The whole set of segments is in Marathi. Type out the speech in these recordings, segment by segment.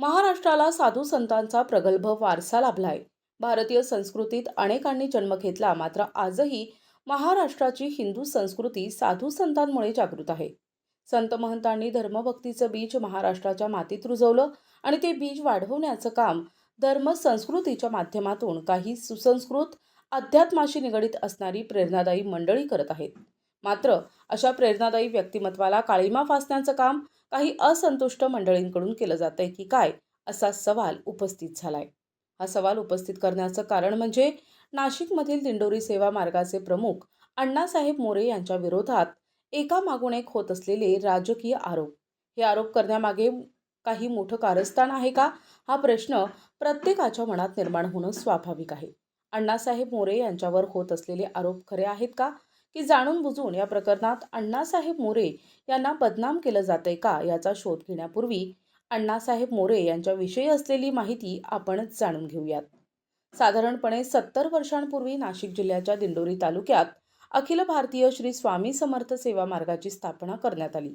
महाराष्ट्राला साधू संतांचा प्रगल्भ वारसा लाभलाय. भारतीय संस्कृतीत अनेकांनी जन्म घेतला मात्र आजही महाराष्ट्राची हिंदू संस्कृती साधू संतांमुळे जागृत आहे. संत महंतांनी धर्मभक्तीचं बीज महाराष्ट्राच्या मातीत रुजवलं आणि ते बीज वाढवण्याचं काम धर्म संस्कृतीच्या माध्यमातून काही सुसंस्कृत अध्यात्माशी निगडीत असणारी प्रेरणादायी मंडळी करत आहेत. मात्र अशा प्रेरणादायी व्यक्तिमत्वाला काळीमा फासण्याचं काम काही असंतुष्ट मंडळींकडून केलं जातंय की काय असा सवाल उपस्थित झालाय. हा सवाल उपस्थित करण्याचं कारण म्हणजे नाशिकमधील दिंडोरी सेवा मार्गाचे प्रमुख अण्णासाहेब मोरे यांच्या विरोधात एका मागून एक होत असलेले राजकीय आरोप. हे आरोप करण्यामागे काही मोठं कारस्थान आहे का? हा प्रश्न प्रत्येकाच्या मनात निर्माण होणं स्वाभाविक आहे. अण्णासाहेब मोरे यांच्यावर होत असलेले आरोप खरे आहेत का? की जाणून बुजून या प्रकरणात अण्णासाहेब मोरे यांना बदनाम केलं जातंय का याचा शोध घेण्यापूर्वी अण्णासाहेब मोरे यांच्याविषयी असलेली माहिती आपणच जाणून घेऊयात. साधारणपणे सत्तर वर्षांपूर्वी नाशिक जिल्ह्याच्या दिंडोरी तालुक्यात अखिल भारतीय श्री स्वामी समर्थ सेवा मार्गाची स्थापना करण्यात आली.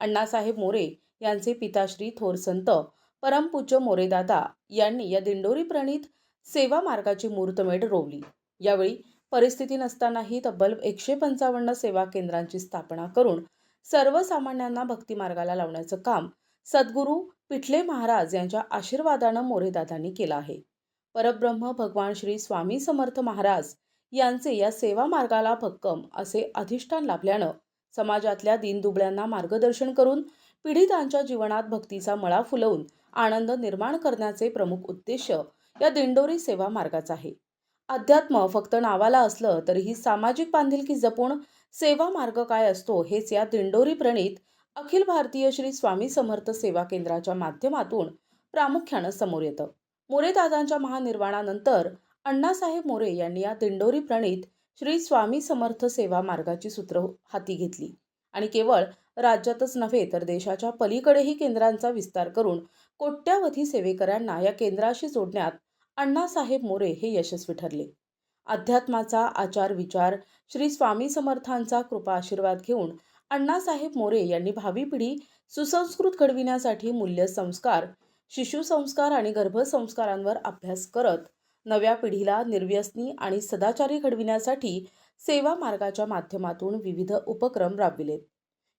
अण्णासाहेब मोरे यांचे पिताश्री थोर संत परमपूज्य मोरेदादा यांनी या दिंडोरी प्रणीत सेवा मार्गाची मुहूर्तमेढ रोवली. यावेळी परिस्थिती नसतानाही तब्बल एकशे पंचावन्न सेवा केंद्रांची स्थापना करून सर्वसामान्यांना भक्तिमार्गाला लावण्याचं काम सद्गुरू पिठले महाराज यांच्या आशीर्वादानं मोरेदादांनी केलं आहे. परब्रह्म भगवान श्री स्वामी समर्थ महाराज यांचे या सेवा मार्गाला भक्कम असे अधिष्ठान लाभल्यानं समाजातल्या दीनदुबळ्यांना मार्गदर्शन करून पीडितांच्या जीवनात भक्तीचा मळा फुलवून आनंद निर्माण करण्याचे प्रमुख उद्देश या दिंडोरी सेवा मार्गाचा आहे. अध्यात्म फक्त नावाला असलं तरीही सामाजिक बांधिलकी जपून सेवा मार्ग काय असतो हेच या दिंडोरी प्रणीत अखिल भारतीय श्री स्वामी समर्थ सेवा केंद्राच्या माध्यमातून प्रामुख्यानं समोर येतं. मोरेदादांच्या महानिर्वाणानंतर अण्णासाहेब मोरे यांनी या दिंडोरी प्रणीत श्री स्वामी समर्थ सेवा मार्गाची सूत्र हाती घेतली. आणि केवळ राज्यातच नव्हे तर देशाच्या पलीकडेही केंद्रांचा विस्तार करून कोट्यावधी सेवेकऱ्यांना या केंद्राशी जोडण्यात अण्णासाहेब मोरे हे यशस्वी ठरले. अध्यात्माचा आचार विचार श्री स्वामी समर्थांचा कृपा आशीर्वाद घेऊन अण्णासाहेब मोरे यांनी भावी पिढी सुसंस्कृत घडविण्यासाठी मूल्य संस्कार शिशुसंस्कार आणि गर्भसंस्कारांवर अभ्यास करत नव्या पिढीला निर्व्यसनी आणि सदाचारी घडविण्यासाठी सेवा मार्गाच्या माध्यमातून विविध उपक्रम राबविलेत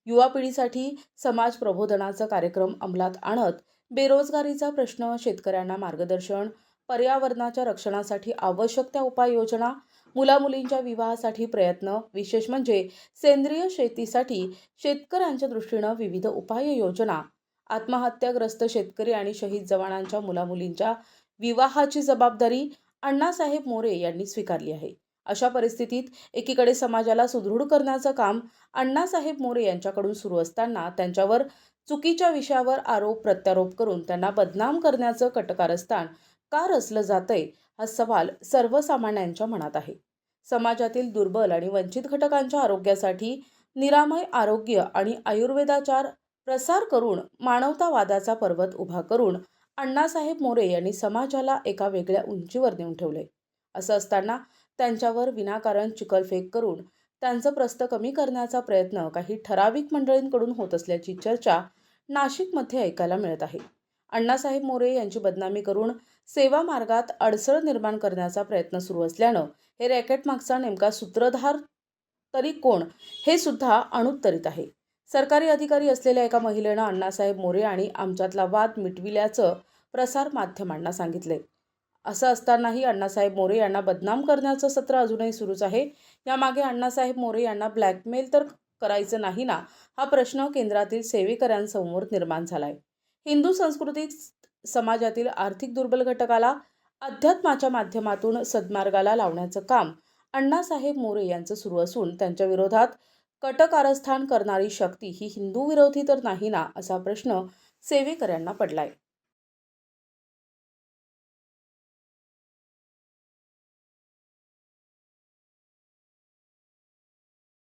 युवा पिढीसाठी समाज प्रबोधनाचा कार्यक्रम अंमलात आणत बेरोजगारीचा प्रश्न शेतकऱ्यांना मार्गदर्शन पर्यावरणाच्या रक्षणासाठी आवश्यक त्या उपाययोजना मुलामुलींच्या विवाहासाठी प्रयत्न विशेष म्हणजे सेंद्रिय शेतीसाठी शेतकऱ्यांच्या दृष्टीनं विविध उपाययोजना आत्महत्याग्रस्त शेतकरी आणि शहीद जवानांच्या मुलामुलींच्या विवाहाची जबाबदारी अण्णासाहेब मोरे यांनी स्वीकारली आहे. अशा परिस्थितीत एकीकडे समाजाला सुदृढ करण्याचं काम अण्णासाहेब मोरे यांच्याकडून सुरू असताना त्यांच्यावर चुकीच्या विषयावर आरोप प्रत्यारोप करून त्यांना बदनाम करण्याचं कटकारस्थान का रचलं जातंय हा सवाल सर्वसामान्यांच्या मनात आहे. समाजातील दुर्बल आणि वंचित घटकांच्या आरोग्यासाठी निरामय आरोग्य आणि आयुर्वेदाचार प्रसार करून मानवतावादाचा पर्वत उभा करून अण्णासाहेब मोरे यांनी समाजाला एका वेगळ्या उंचीवर नेऊन ठेवले असं असताना त्यांच्यावर विनाकारण चिकलफेक करून त्यांचं प्रस्त कमी करण्याचा प्रयत्न काही ठराविक मंडळींकडून होत असल्याची चर्चा नाशिकमध्ये ऐकायला मिळत आहे. अण्णासाहेब मोरे यांची बदनामी करून सेवा मार्गात अडसर निर्माण करण्याचा प्रयत्न सुरू असल्यानं हे रॅकेट मागचा नेमका सूत्रधार तरी कोण हे सुद्धा अणुत्तरित आहे. सरकारी अधिकारी असलेल्या एका महिलेनं अण्णासाहेब मोरे आणि आमच्यातला वाद मिटविल्याचं प्रसार माध्यमांना सांगितले असं असतानाही अण्णासाहेब मोरे यांना बदनाम करण्याचं सत्र अजूनही सुरूच आहे. यामागे अण्णासाहेब मोरे यांना ब्लॅकमेल तर करायचं नाही ना हा प्रश्न केंद्रातील सेवेकऱ्यांसमोर निर्माण झाला आहे हिंदू संस्कृतीत समाजातील आर्थिक दुर्बल घटकाला अध्यात्माच्या माध्यमातून सद्मार्गाला लावण्याचं काम अण्णासाहेब मोरे यांचं सुरू असून त्यांच्या विरोधात कटकारस्थान करणारी शक्ती ही हिंदू विरोधी तर नाही ना असा प्रश्न सेवेकऱ्यांना पडलाय.